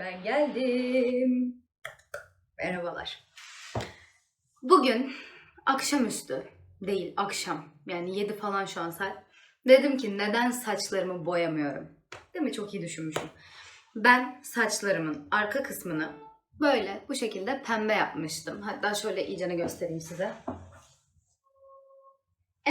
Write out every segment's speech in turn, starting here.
Ben geldim. Merhabalar. Bugün akşamüstü değil akşam yani 7 falan şu an saat. Dedim ki neden saçlarımı boyamıyorum? Değil mi? Çok iyi düşünmüşüm. Ben saçlarımın arka kısmını böyle bu şekilde pembe yapmıştım. Hatta şöyle iyicene göstereyim size.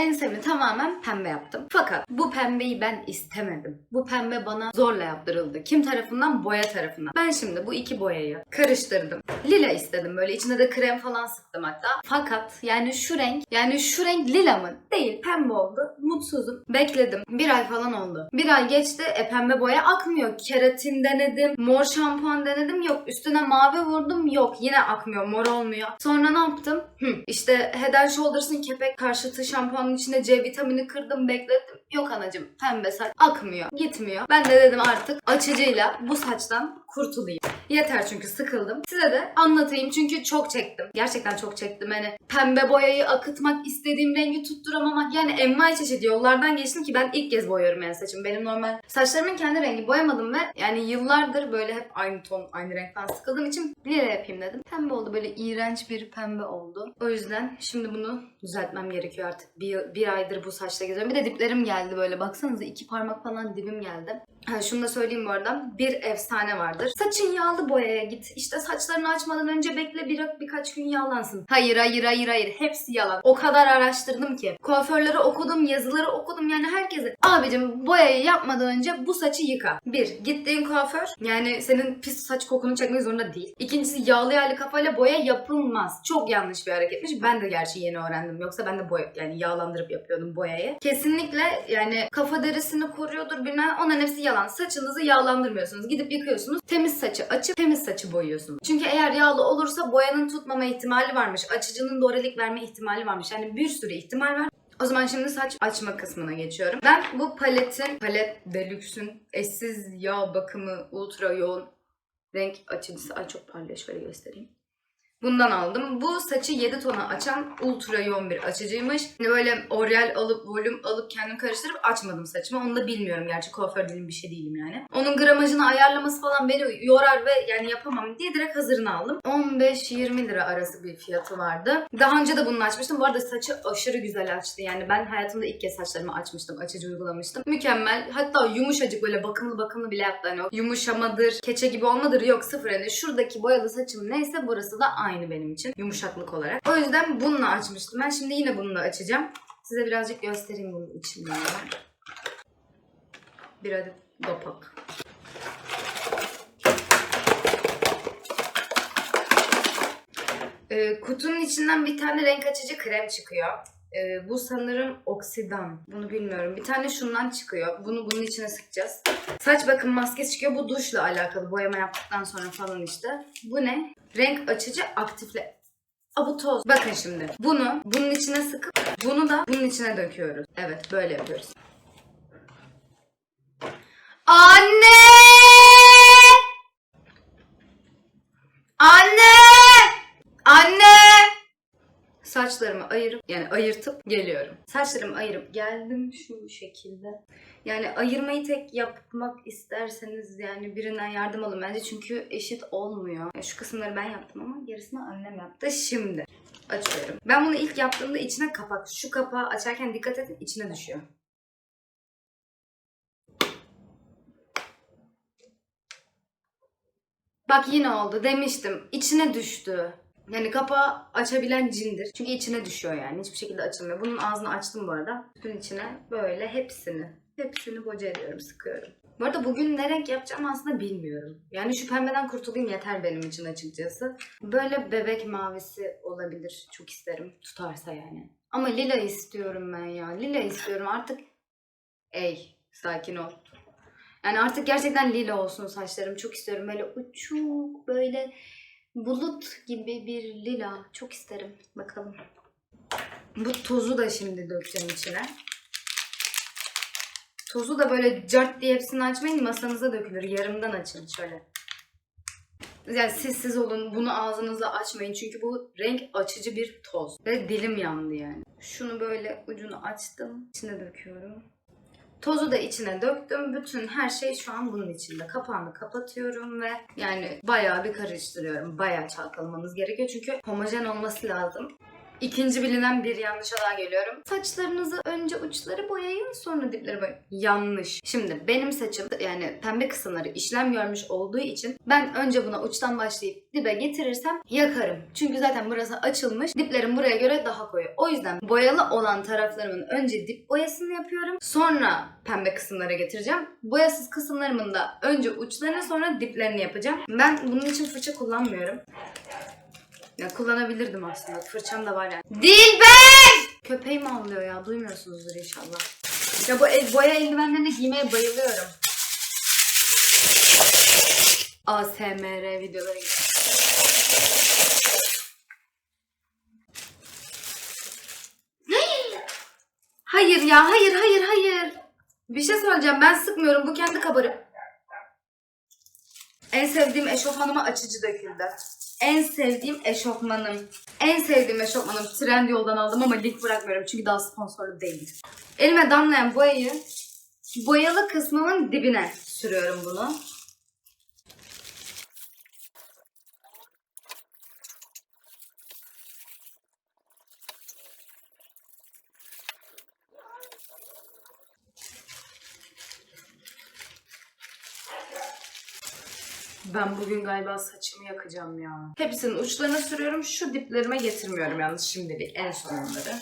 Ensemi tamamen pembe yaptım. Fakat bu pembeyi ben istemedim. Bu pembe bana zorla yaptırıldı. Kim tarafından? Boya tarafından. Ben şimdi bu iki boyayı karıştırdım. Lila istedim böyle. içine de krem falan sıktım hatta. Fakat yani şu renk, yani şu renk lila mı? Değil. Pembe oldu. Mutsuzum. Bekledim. Bir ay falan oldu. Bir ay geçti. E pembe boya akmıyor. Keratin denedim. Mor şampuan denedim. Yok. Üstüne mavi vurdum. Yok. Yine akmıyor. Mor olmuyor. Sonra ne yaptım? Hı. İşte Head Shoulders'ın kepek karşıtı şampuanın içine C vitamini kırdım. Bekledim. Yok anacım. Pembe saç akmıyor. Gitmiyor. Ben de dedim artık açıcıyla bu saçtan kurtulayım. Yeter çünkü sıkıldım. Size de anlatayım çünkü çok çektim. Gerçekten çok çektim. Hani pembe boyayı akıtmak, istediğim rengi tutturamamak yani envai çeşit yollardan geçtim ki ben ilk kez boyuyorum yani saçımı. Benim normal saçlarımın kendi rengi boyamadım ve yani yıllardır böyle hep aynı ton, aynı renkten sıkıldığım için lila yapayım dedim. Pembe oldu böyle iğrenç bir pembe oldu. O yüzden şimdi bunu düzeltmem gerekiyor artık. Bir, bir aydır bu saçla geziyorum. Bir de diplerim geldi böyle baksanıza iki parmak falan dibim geldi. Ha, şunu da söyleyeyim bu arada. Bir efsane vardır. Saçın yağlı boyaya git. İşte saçlarını açmadan önce bekle bir, birkaç gün yağlansın. Hayır hayır hayır hayır. Hepsi yalan. O kadar araştırdım ki. Kuaförleri okudum, yazıları okudum yani herkese. Abicim boyayı yapmadan önce bu saçı yıka. Bir, gittiğin kuaför yani senin pis saç kokunu çekmek zorunda değil. İkincisi yağlı yağlı kafayla boya yapılmaz. Çok yanlış bir hareketmiş. Ben de gerçi yeni öğrendim. Yoksa ben de boya yani yağlandırıp yapıyordum boyayı. Kesinlikle yani kafa derisini koruyordur bilmem. Onların hepsi yalan. Saçınızı yağlandırmıyorsunuz. Gidip yıkıyorsunuz. Temiz saçı açıp temiz saçı boyuyorsunuz. Çünkü eğer yağlı olursa boyanın tutmama ihtimali varmış. Açıcının dorelik verme ihtimali varmış. Yani bir sürü ihtimal var. O zaman şimdi saç açma kısmına geçiyorum. Ben bu paletin, palet Deluxe'ün eşsiz yağ bakımı ultra yoğun renk açıcısı. Ay çok parlıyor şöyle göstereyim. Bundan aldım. Bu saçı 7 tona açan ultra yoğun bir açıcıymış. Hani böyle oryal alıp volüm alıp kendim karıştırıp açmadım saçımı. Onu da bilmiyorum gerçi kuaför değilim bir şey değilim yani. Onun gramajını ayarlaması falan beni yorar ve yani yapamam diye direkt hazırını aldım. 15-20 lira arası bir fiyatı vardı. Daha önce de bunu açmıştım. Bu arada saçı aşırı güzel açtı. Yani ben hayatımda ilk kez saçlarımı açmıştım. Açıcı uygulamıştım. Mükemmel. Hatta yumuşacık böyle bakımlı bakımlı bile yaptı. Hani yumuşamadır, keçe gibi olmadır. Yok sıfır. Hani şuradaki boyalı saçım neyse burası da aynı benim için. Yumuşaklık olarak. O yüzden bununla açmıştım. Ben şimdi yine bununla açacağım. Size birazcık göstereyim bunun içini. Bir adet dopak. Ee, kutunun içinden bir tane renk açıcı krem çıkıyor. Ee, bu sanırım oksidan. Bunu bilmiyorum. Bir tane şundan çıkıyor. Bunu bunun içine sıkacağız. Saç bakım maskesi çıkıyor. Bu duşla alakalı. Boyama yaptıktan sonra falan işte. Bu ne? Renk açıcı aktifle. Aa bu toz. Bakın şimdi. Bunu bunun içine sıkıp bunu da bunun içine döküyoruz. Evet böyle yapıyoruz. Anne! Anne! Anne! Saçlarımı ayırıp yani ayırtıp geliyorum. Saçlarımı ayırıp geldim şu şekilde. Yani ayırmayı tek yapmak isterseniz yani birinden yardım alın bence çünkü eşit olmuyor. Yani şu kısımları ben yaptım ama gerisini annem yaptı. Şimdi açıyorum. Ben bunu ilk yaptığımda içine kapak. Şu kapağı açarken dikkat edin içine düşüyor. Bak yine oldu demiştim. İçine düştü. Yani kapağı açabilen cindir. Çünkü içine düşüyor yani. Hiçbir şekilde açılmıyor. Bunun ağzını açtım bu arada. Bütün içine böyle hepsini. Hepsini boca ediyorum, sıkıyorum. Bu arada bugün ne renk yapacağım aslında bilmiyorum. Yani şu pembeden kurtulayım yeter benim için açıkçası. Böyle bebek mavisi olabilir. Çok isterim. Tutarsa yani. Ama lila istiyorum ben ya. Lila istiyorum artık. Ey sakin ol. Yani artık gerçekten lila olsun saçlarım. Çok istiyorum. Böyle uçuk, böyle bulut gibi bir lila. Çok isterim. Bakalım. Bu tozu da şimdi dökeceğim içine. Tozu da böyle cart diye hepsini açmayın masanıza dökülür. Yarımdan açın şöyle. Yani siz siz olun bunu ağzınızla açmayın çünkü bu renk açıcı bir toz. Ve dilim yandı yani. Şunu böyle ucunu açtım. İçine döküyorum. Tozu da içine döktüm. Bütün her şey şu an bunun içinde. Kapağını kapatıyorum ve yani bayağı bir karıştırıyorum. Bayağı çalkalamanız gerekiyor çünkü homojen olması lazım. İkinci bilinen bir yanlışa daha geliyorum. Saçlarınızı önce uçları boyayın sonra dipleri boyayın. Yanlış. Şimdi benim saçım yani pembe kısımları işlem görmüş olduğu için ben önce buna uçtan başlayıp dibe getirirsem yakarım. Çünkü zaten burası açılmış. Diplerim buraya göre daha koyu. O yüzden boyalı olan taraflarımın önce dip boyasını yapıyorum. Sonra pembe kısımlara getireceğim. Boyasız kısımlarımın da önce uçlarını sonra diplerini yapacağım. Ben bunun için fırça kullanmıyorum. Ya kullanabilirdim aslında. Fırçam da var yani. Dilber! Köpeğim ağlıyor ya. Duymuyorsunuzdur inşallah. Ya bu el, boya eldivenlerini giymeye bayılıyorum. ASMR videoları gibi. Hayır ya, hayır, hayır, hayır. Bir şey söyleyeceğim. Ben sıkmıyorum. Bu kendi kabarı. En sevdiğim eşofmanıma açıcı döküldü. En sevdiğim eşofmanım. En sevdiğim eşofmanım. Trendyol'dan aldım ama link bırakmıyorum çünkü daha sponsorlu değil. Elime damlayan boyayı boyalı kısmımın dibine sürüyorum bunu. Ben bugün galiba saçımı yakacağım ya. Hepsinin uçlarına sürüyorum. Şu diplerime getirmiyorum yalnız şimdilik. En son onları.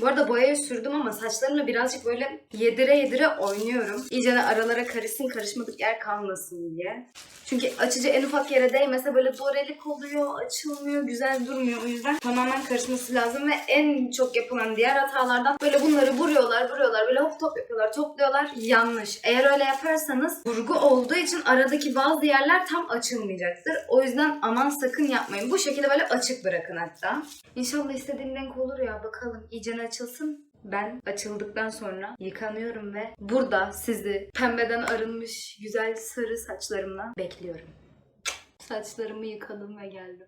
Bu arada boyayı sürdüm ama saçlarımla birazcık böyle yedire yedire oynuyorum. İyice de aralara karışsın karışmadık yer kalmasın diye. Çünkü açıcı en ufak yere değmese böyle dorelik oluyor, açılmıyor, güzel durmuyor. O yüzden tamamen karışması lazım ve en çok yapılan diğer hatalardan böyle bunları vuruyorlar, vuruyorlar, böyle hop top yapıyorlar, topluyorlar. Yanlış. Eğer öyle yaparsanız vurgu olduğu için aradaki bazı yerler tam açılmayacaktır. O yüzden aman sakın yapmayın. Bu şekilde böyle açık bırakın hatta. İnşallah istediğim renk olur ya bakalım. İyice açılsın. Ben açıldıktan sonra yıkanıyorum ve burada sizi pembeden arınmış güzel sarı saçlarımla bekliyorum. Saçlarımı yıkadım ve geldim.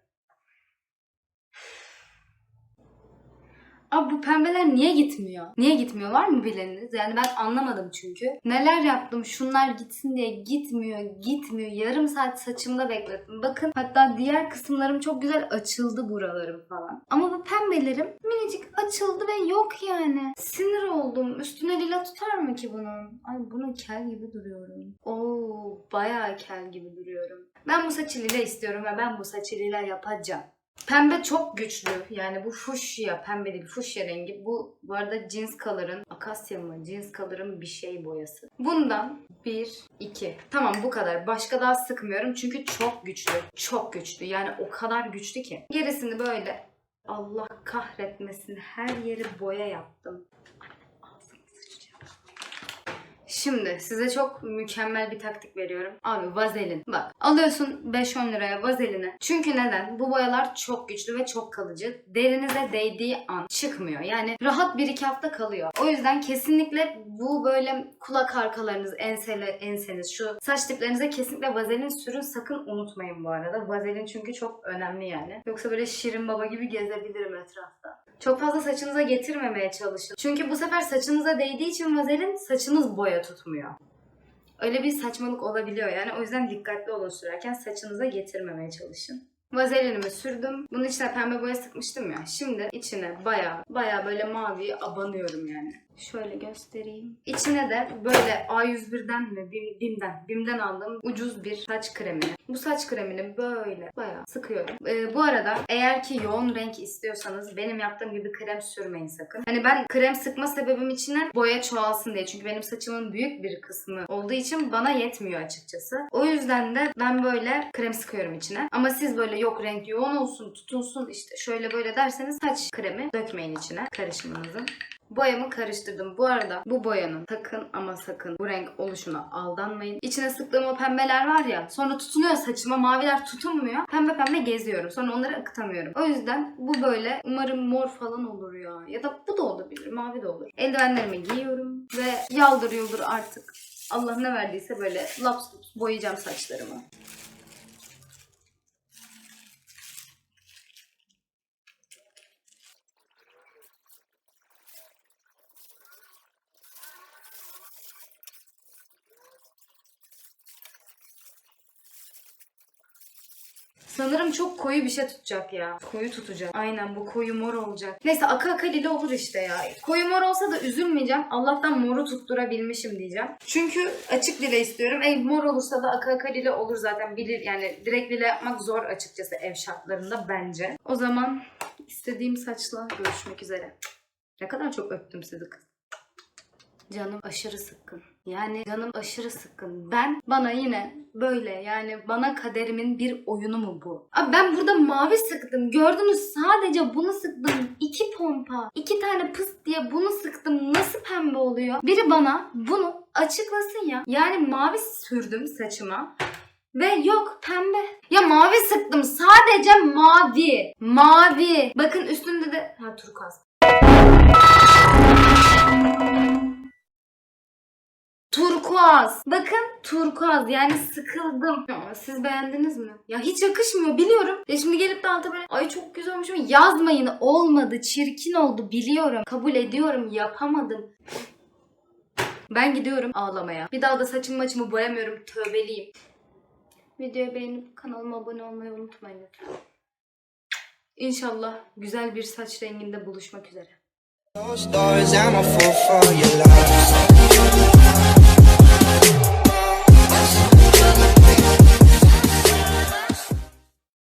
Abi bu pembeler niye gitmiyor? Niye gitmiyor? Var mı bileniniz? Yani ben anlamadım çünkü. Neler yaptım şunlar gitsin diye gitmiyor, gitmiyor. Yarım saat saçımda beklettim. Bakın hatta diğer kısımlarım çok güzel açıldı buralarım falan. Ama bu pembelerim minicik açıldı ve yok yani. Sinir oldum. Üstüne lila tutar mı ki bunun? Ay bunun kel gibi duruyorum. Oo bayağı kel gibi duruyorum. Ben bu saçı lila istiyorum ve ben bu saçı lila yapacağım. Pembe çok güçlü. Yani bu fuşya, pembe değil fuşya rengi. Bu bu arada cins color'ın, akasya mı? Cins color'ın bir şey boyası. Bundan bir, iki. Tamam bu kadar. Başka daha sıkmıyorum çünkü çok güçlü. Çok güçlü. Yani o kadar güçlü ki. Gerisini böyle Allah kahretmesin her yeri boya yaptım. Şimdi size çok mükemmel bir taktik veriyorum. Abi vazelin. Bak alıyorsun 5-10 liraya vazelini. Çünkü neden? Bu boyalar çok güçlü ve çok kalıcı. Derinize değdiği an çıkmıyor. Yani rahat 1-2 hafta kalıyor. O yüzden kesinlikle bu böyle kulak arkalarınız, ensele, enseniz, şu saç diplerinize kesinlikle vazelin sürün. Sakın unutmayın bu arada. Vazelin çünkü çok önemli yani. Yoksa böyle şirin baba gibi gezebilirim etrafta. Çok fazla saçınıza getirmemeye çalışın. Çünkü bu sefer saçınıza değdiği için vazelin saçınız boya tutmuyor. Öyle bir saçmalık olabiliyor yani. O yüzden dikkatli olun sürerken saçınıza getirmemeye çalışın. Vazelinimi sürdüm. Bunun içine pembe boya sıkmıştım ya. Şimdi içine baya baya böyle mavi abanıyorum yani. Şöyle göstereyim. İçine de böyle A101'den mi Bim, Bim'den Bim'den aldığım ucuz bir saç kremini. Bu saç kremini böyle bayağı sıkıyorum. Ee, bu arada eğer ki yoğun renk istiyorsanız benim yaptığım gibi krem sürmeyin sakın. Hani ben krem sıkma sebebim içine boya çoğalsın diye. Çünkü benim saçımın büyük bir kısmı olduğu için bana yetmiyor açıkçası. O yüzden de ben böyle krem sıkıyorum içine. Ama siz böyle yok renk yoğun olsun, tutunsun işte şöyle böyle derseniz saç kremi dökmeyin içine karışımınızın. Boyamı karıştırdım. Bu arada bu boyanın sakın ama sakın bu renk oluşuna aldanmayın. İçine sıktığım o pembeler var ya sonra tutunuyor saçıma maviler tutunmuyor. Pembe pembe geziyorum. Sonra onları akıtamıyorum. O yüzden bu böyle umarım mor falan olur ya. Ya da bu da olabilir. Mavi de olur. Eldivenlerimi giyiyorum ve yaldır yuldur artık Allah ne verdiyse böyle laps boyayacağım saçlarımı. Sanırım çok koyu bir şey tutacak ya. Koyu tutacak. Aynen bu koyu mor olacak. Neyse aka aka lila olur işte ya. Koyu mor olsa da üzülmeyeceğim. Allah'tan moru tutturabilmişim diyeceğim. Çünkü açık lila istiyorum. Ey mor olursa da aka aka lila olur zaten. Bilir yani direkt lila yapmak zor açıkçası ev şartlarında bence. O zaman istediğim saçla görüşmek üzere. Ne kadar çok öptüm sizi kız. Canım aşırı sıkkın. Yani canım aşırı sıkkın. Ben bana yine böyle yani bana kaderimin bir oyunu mu bu? Abi ben burada mavi sıktım. Gördünüz sadece bunu sıktım. İki pompa. iki tane pıs diye bunu sıktım. Nasıl pembe oluyor? Biri bana bunu açıklasın ya. Yani mavi sürdüm saçıma. Ve yok pembe. Ya mavi sıktım. Sadece mavi. Mavi. Bakın üstünde de... Ha turkuaz. Turkuaz. Bakın turkuaz yani sıkıldım. Siz beğendiniz mi? Ya hiç yakışmıyor biliyorum. Ya şimdi gelip de alta böyle ay çok güzel olmuş yazmayın olmadı çirkin oldu biliyorum. Kabul ediyorum yapamadım. Ben gidiyorum ağlamaya. Bir daha da saçımı maçımı boyamıyorum. Tövbeliyim. Videoyu beğenip kanalıma abone olmayı unutmayın lütfen. İnşallah güzel bir saç renginde buluşmak üzere. Bye.